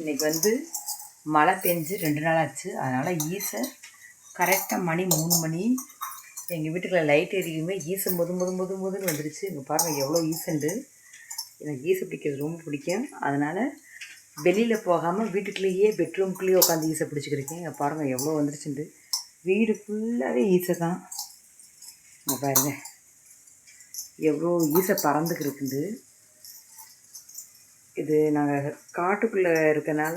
இன்னைக்கு வந்து மழை பெஞ்சு ரெண்டு நாள் ஆச்சு. அதனால் ஈசை கரெக்டாக மணி மூணு மணி. எங்கள் வீட்டுக்குள்ள லைட் எரியுமே. ஈசை முது முது முது முதுன்னு வந்துருச்சு. இங்கே பாருங்கள் எவ்வளோ ஈசண்டு எனக்கு ஈசை பிடிக்கிறது ரொம்ப பிடிக்கும். அதனால் வெளியில் போகாமல் வீட்டுக்குள்ளேயே பெட்ரூம்குள்ளேயே உட்காந்து ஈசை பிடிச்சிக்கிருக்கேன். இங்கே பாருங்கள் எவ்வளோ வந்துருச்சுண்டு வீடு ஃபுல்லாகவே ஈசை தான் இங்கே பாருங்கள் எவ்வளோ ஈசை பறந்துக்கிருக்குண்டு. இது நாங்கள் காட்டுக்குள்ளே இருக்கனால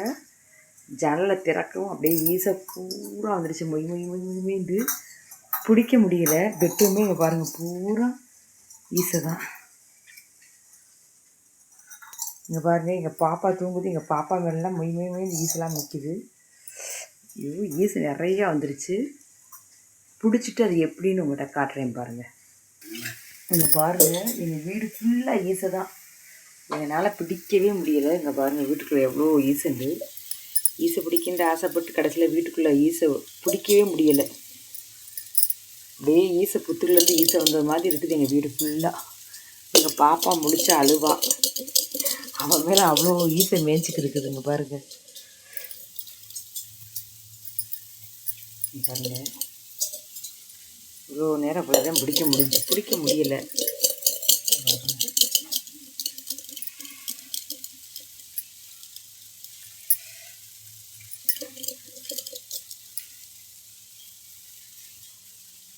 ஜன்னலை திறக்கவும் அப்படியே ஈஸாக பூரா வந்துடுச்சு மொய் மொய் மொய் மொய் மொய்ந்து பிடிக்க முடியல. பெட்ரூமே இங்கே பாருங்கள் பூரா ஈஸை தான் இங்கே பாருங்கள் எங்கள் பாப்பா தூங்குது. எங்கள் பாப்பா மேலாம் மொய் மொய் மொய் ஈசெல்லாம் நிற்கிது ஐயோ ஈசை நிறையா வந்துருச்சு. பிடிச்சிட்டு அது எப்படின்னு உங்கள்கிட்ட காட்டுறேன் பாருங்கள் இங்கே பாருங்கள் எங்கள் வீடு ஃபுல்லாக ஈஸை தான் என்னால் பிடிக்கவே முடியலை. இங்கே பாருங்கள் வீட்டுக்குள்ளே எவ்வளோ ஈசண்டு. ஈசை பிடிக்கின்ற ஆசைப்பட்டு கடைசியில் வீட்டுக்குள்ளே ஈசை பிடிக்கவே முடியலை. அப்படியே ஈசை புத்துலேருந்து ஈசை வந்த மாதிரி இருக்குது எங்கள் வீடு ஃபுல்லாக எங்கள் பாப்பா முடிச்ச அழுவா. அவன் மேலே அவ்வளோ ஈசை மேய்ச்சிக்கு இருக்குதுங்க பாருங்கள் இங்க பாருங்க. இவ்வளோ நேரம் அப்படி தான் பிடிக்க முடிஞ்சு பிடிக்க முடியலை.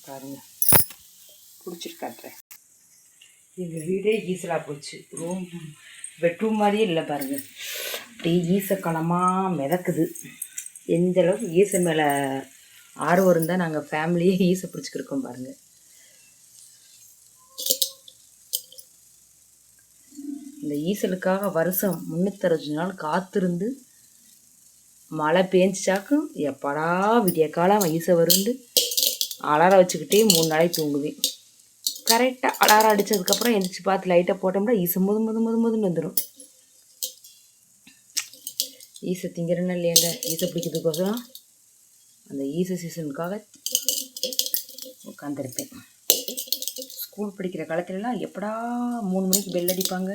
பாருங்கள் பிடிச்சிட்டு காட்டுறேன். எங்கள் வீடே ஈசலாக போச்சு. ரூம் பெட்ரூம் மாதிரியே இல்லை பாருங்கள் அப்படியே ஈச மிதக்குது. எந்த அளவுக்கு ஈசை மேலே ஆர்வம் இருந்தால் நாங்கள் ஃபேமிலியே ஈசை பிடிச்சிக்கிருக்கோம் பாருங்கள் இந்த ஈசலுக்காக வருஷம் முந்நூற்றறுபத்தஞ்சு நாள் காத்திருந்து மழை பேஞ்சிச்சாக்கும் எப்படா விடிய காலம் ஈசை வருண்டு. அலாரம் வச்சுக்கிட்டே மூணு நாளைக்கு தூங்குவேன். கரெக்டாக அலாரம் அடித்ததுக்கப்புறம் எந்திரிச்சு பார்த்து லைட்டை போட்டோம்னா ஈசை முது முது முது முதுன்னு வந்துடும் ஈசை திங்கிறேன்னு இல்லையாங்க? ஈசை பிடிக்கிறதுக்கோசரம் அந்த ஈச சீசனுக்காக உட்காந்துருப்பேன் ஸ்கூல் படிக்கிற காலத்துலலாம் எப்படா மூணு மணிக்கு பெல் அடிப்பாங்க?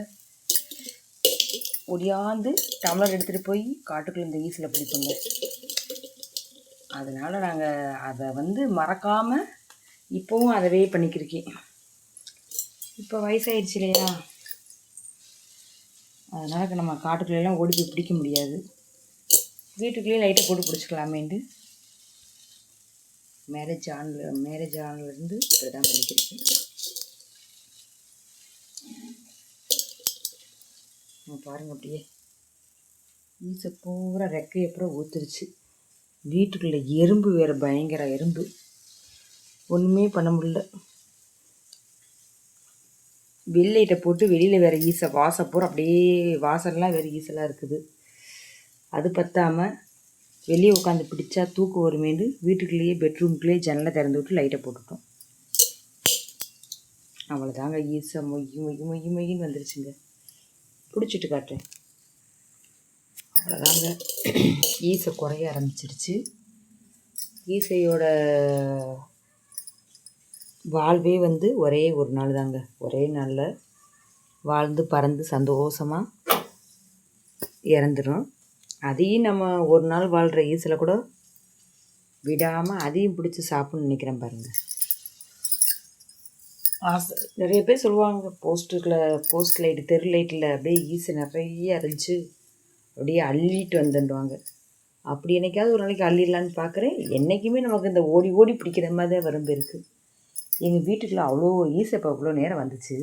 ஒடியாந்து டம்ளர் எடுத்துகிட்டு போய் காட்டுக்குள்ளே இந்த ஈஸில் பிடிப்பாங்க. அதனால் நாங்கள் அதை வந்து மறக்காமல் இப்போவும் அதவே பண்ணிக்கிருக்கேன். இப்போ வயசாயிடுச்சு இல்லையா? அதனால் நம்ம காட்டுக்குள்ளெல்லாம் ஓடி போய் பிடிக்க முடியாது. வீட்டுக்குள்ளேயே லைட்டை போட்டு பிடிச்சிக்கலாமேன்ட்டு மேரேஜ் ஆனில் மேரேஜ் ஆனிலிருந்து இப்படி தான் பண்ணிக்கிருக்கேன் பாருங்கள் அப்படியே. ஈசை பூரா ரெக்கையை பூரா ஊற்றுருச்சு வீட்டுக்குள்ளே எறும்பு வேறு பயங்கர எறும்பு. ஒன்றுமே பண்ண முடியல. வெள்ளையிட்ட போட்டு வெளியில் வேறு ஈசை வாசல் போகிற அப்படியே வாசல்லாம் வேறு ஈசலாக இருக்குது. அது பற்றாமல் வெளியே உட்காந்து பிடிச்சா தூக்கம் வருமேண்டு வீட்டுக்குள்ளேயே பெட்ரூம்குள்ளேயே ஜன்னலை திறந்து விட்டு லைட்டை போட்டுட்டோம். அவ்வளோதாங்க ஈசை மொய் மொய் மொய் மொய்ன்னு வந்துருச்சுங்க. பிடிச்சிட்டு காட்டுறேன். அவ்வளோதாங்க ஈசை குறைய ஆரம்பிச்சிருச்சு. ஈசையோட வாழ்வே வந்து ஒரே ஒரு நாள் தாங்க. ஒரே நாளில் வாழ்ந்து பறந்து சந்தோஷமாக இறந்துடும் அதையும் நம்ம ஒரு நாள் வாழ்கிற ஈசில் கூட விடாமல் அதையும் பிடிச்சி சாப்பிட்ணுன்னு நினைக்கிறேன் பாருங்கள் ஆசை. நிறைய பேர் சொல்லுவாங்க போஸ்ட்டுக்குள்ள போஸ்ட் லைட்டு தெரு லைட்டில் அப்படியே ஈஸி நிறைய இருந்துச்சு. அப்படியே அள்ளிட்டு வந்துடுவாங்க. அப்படி என்னைக்காவது ஒரு நாளைக்கு அள்ளிடலான்னு பார்க்குறேன். என்றைக்குமே நமக்கு இந்த ஓடி ஓடி பிடிக்கிற மாதிரி தான் வரம்பு இருக்குது எங்கள் வீட்டுக்குள்ளே அவ்வளோ ஈஸை இப்போ அவ்வளோ நேரம் வந்துச்சு.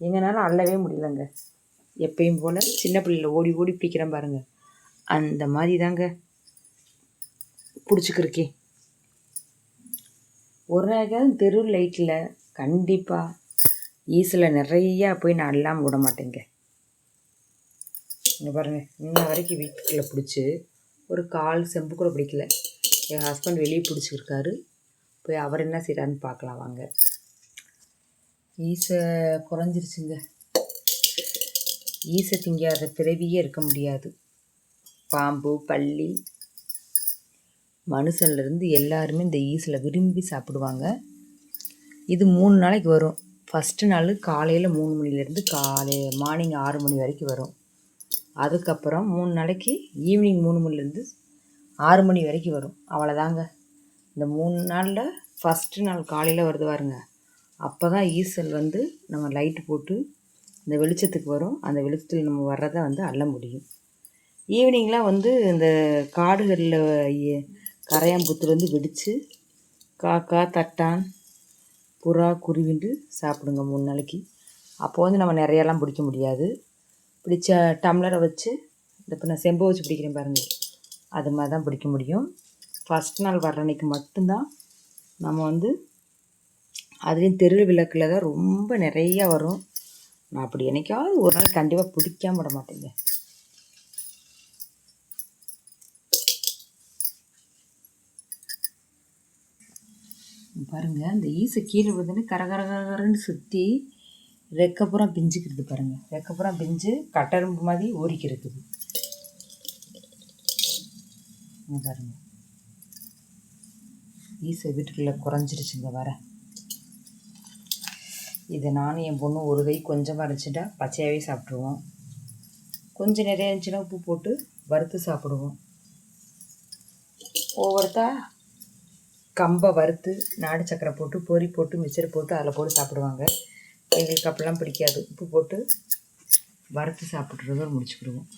எங்களால் அள்ளவே முடியலங்க. எப்பயும் போல் சின்ன பிள்ளைல ஓடி ஓடி பிடிக்கிறேன் பாருங்கள் அந்த மாதிரி தாங்க பிடிச்சிக்கிருக்கே ஒரு நாளைக்காவது தெரு லைட்டில் கண்டிப்பாக ஈஸில் நிறையா போய் நான் அல்லாமல் விட மாட்டேங்க. இங்கே பாருங்கள் இன்ன வரைக்கும் வீட்டுக்குள்ளே பிடிச்சி ஒரு கால் செம்பு கூட பிடிக்கல. என் ஹஸ்பண்ட் வெளியே பிடிச்சிருக்காரு. போய் அவர் என்ன செய்கிறாருன்னு பார்க்கலாம் வாங்க. ஈசை குறைஞ்சிருச்சுங்க. ஈசை திங்காத பிறவியே இருக்க முடியாது. பாம்பு பள்ளி மனுஷன்லேருந்து எல்லாருமே இந்த ஈஸில் விரும்பி சாப்பிடுவாங்க. இது மூணு நாளைக்கு வரும். ஃபஸ்ட்டு நாள் காலையில் மூணு மணிலேருந்து காலை மார்னிங் ஆறு மணி வரைக்கும் வரும். அதுக்கப்புறம் மூணு நாளைக்கு ஈவினிங் மூணு மணிலேருந்து ஆறு மணி வரைக்கும் வரும். அவ்வளோதாங்க இந்த மூணு நாளில் ஃபஸ்ட்டு நாள் காலையில் வருது பாருங்க. அப்போ தான் ஈசல் வந்து நம்ம லைட்டு போட்டு இந்த வெளிச்சத்துக்கு வரும். அந்த வெளிச்சத்தில் நம்ம வர்றதை வந்து அள்ள முடியும். ஈவினிங்லாம் வந்து இந்த காடுகளில் கரையாம்புத்துலேருந்து வெடித்து காக்கா தட்டான் புறா குருவிண்டு சாப்பிடுங்க மூணு நாளைக்கு. அப்போ வந்து நம்ம நிறையெல்லாம் பிடிக்க முடியாது. ச டம்ளரை வச்சு இந்த இப்போ நான் செம்பு வச்சு பிடிக்கிறேன் பாருங்கள் அது மாதிரி தான் பிடிக்க முடியும். ஃபஸ்ட் நாள் வர்ற அன்னைக்கு மட்டும்தான் நம்ம வந்து அதுலேயும் தெரு விளக்கில் தான் ரொம்ப நிறையா வரும். நான் அப்படி என்னைக்காவது ஒரு நாள் கண்டிப்பாக பிடிக்காம விட மாட்டேங்க. பாருங்கள் அந்த ஈசை கீழே விழுதுன்னு கரகரகரன்னு சுற்றி ரெக்கப்புறம் பிஞ்சுக்கிறது பாருங்கள் ரெக்கப்புறம் பிஞ்சு கட்டரும்பு மாதிரி ஊறிக்கிறது. பாருங்க. ஈசை வீட்டுக்குள்ளே குறைஞ்சிருச்சுங்க வர. இதை நானும் என் பொண்ணு ஒரு கை கொஞ்சமாக இருந்துச்சுட்டா பச்சையாகவே சாப்பிட்ருவோம் கொஞ்சம் நிறைய இருந்துச்சுன்னா உப்பு போட்டு வறுத்து சாப்பிடுவோம். ஒவ்வொருத்தா கம்பை வறுத்து நாடு சக்கரை போட்டு பொரி போட்டு மிச்சர் போட்டு அதில் போட்டு சாப்பிடுவாங்க. எங்களுக்கு அப்படிலாம் பிடிக்காது. உப்பு போட்டு வறுத்து சாப்பிட்றதோடு முடிச்சுக்கிடுவோம்.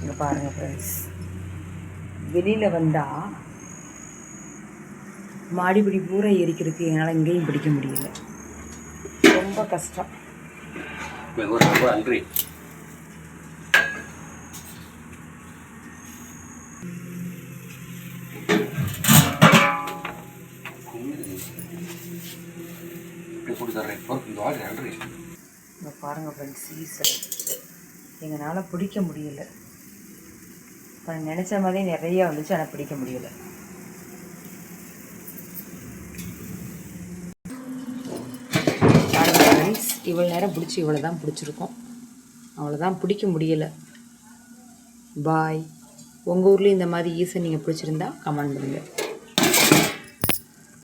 இங்கே பாருங்கள் ஃப்ரெண்ட்ஸ் வெளியில் வந்தால் மாடிப்பிடி பூரா எரிக்கிறதுக்கு என்னால் எங்கேயும் பிடிக்க முடியல. ரொம்ப கஷ்டம். Mejor mejor angry. இந்த ஆள் நன்றி இங்கே பாருங்கள் ஃப்ரெண்ட்ஸ் ஈசல் எங்களால் பிடிக்க முடியல. இப்போ நினச்ச மாதிரி நிறைய வந்துச்சு ஆனால் பிடிக்க முடியல. பாருங்க ஃப்ரெண்ட்ஸ் இவ்வளோ நேரம் பிடிச்சி இவ்வளோ தான் பிடிச்சிருக்கோம். அவ்வளோதான் பிடிக்க முடியல. பாய் உங்கள் ஊர்லேயும் இந்த மாதிரி ஈஸை நீங்கள் பிடிச்சிருந்தா கமெண்ட் பண்ணுங்கள்